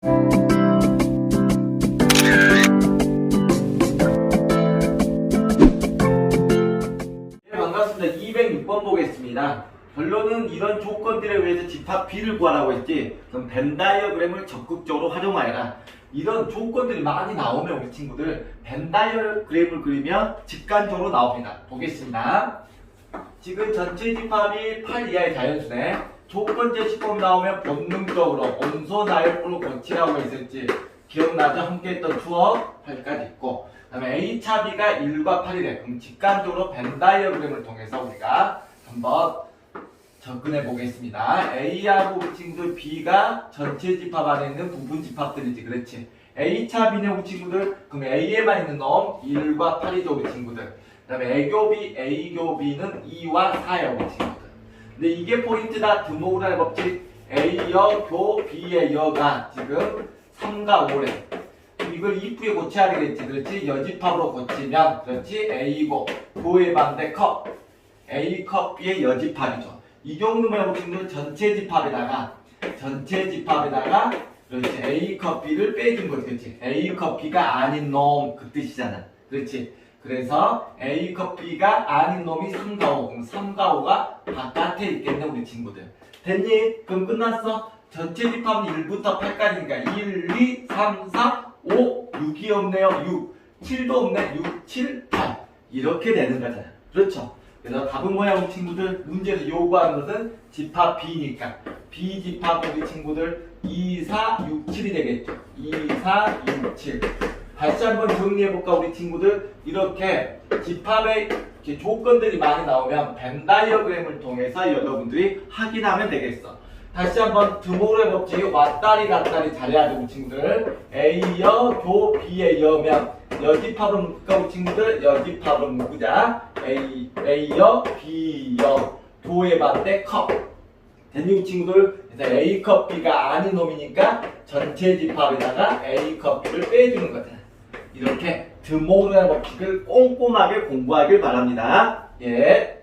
네, 반갑습니다. 206번 보겠습니다. 결론은 이런 조건들에 의해서 집합 B를 구하라고 했지. 그럼 벤 다이어그램을 적극적으로 활용하여라. 이런 조건들이 많이 나오면 우리 친구들 벤 다이어그램을 그리면 직관적으로 나옵니다. 보겠습니다. 지금 전체 집합이 8 이하의 자연수네. 조건 제 시법이 나오면 본능적으로 온소나열불로 고치라고 했었지. 기억나죠? 함께 했던 추억 8까지 있고. 그 다음에 A차 B가 1과 8이 래. 그럼 직관적으로 벤 다이어그램을 통해서 우리가 한번 접근해 보겠습니다. A하고 우리 친구들 B가 전체 집합 안에 있는 부분 집합들이지. 그렇지. A차 B는 우리 친구들 그럼 A에만 있는 놈 1과 8이죠. 우리 친구들. 그 다음에 A교비, A교비는 2와 4야. 우리 친구들. 근데 이게 포인트다. 드모그라의 법칙. A여, 교, B의 여가 지금 3과 5래. 이걸 이쁘게 고쳐야 되겠지. 그렇지? 여집합으로 고치면, 그렇지? A고, 교의 반대 컵. A 컵 B의 여집합이죠. 이 정도면 우리는 전체 집합에다가, 전체 집합에다가, 그렇지? A 컵 B를 빼준 거지. 그렇지? A 컵 B가 아닌 놈, 그 뜻이잖아. 그렇지? 그래서 A 컵 B가 아닌 놈이 3과 5. 그럼 3과 5가 바깥에 있겠네, 우리 친구들. 됐니? 그럼 끝났어? 전체 집합은 1부터 8까지니까 1, 2, 3, 4, 5, 6이 없네요. 6. 7도 없네. 6, 7, 8. 이렇게 되는 거잖아. 그렇죠? 그래서 답은 뭐야, 우리 친구들? 문제에서 요구하는 것은 집합 B니까. B 집합 우리 친구들 2, 4, 6, 7이 되겠죠. 2, 4, 6, 7. 다시 한번 정리해볼까, 우리 친구들? 이렇게 집합의 이렇게 조건들이 많이 나오면 벤 다이어그램을 통해서 여러분들이 확인하면 되겠어. 다시 한번 드모르의 법칙 왔다리 갔다리 잘해야 돼 우리 친구들. A여 교 B의 여면 여집합은 묶을까 우리 친구들? 여집합은 묶자. A, A여 B여. 도의 반대 컵. 우리 친구들? 그래서 A컵 B가 아닌 놈이니까 전체 집합에다가 A컵 B를 빼주는 거잖아 이렇게 드모르의 법칙을 꼼꼼하게 공부하길 바랍니다 예.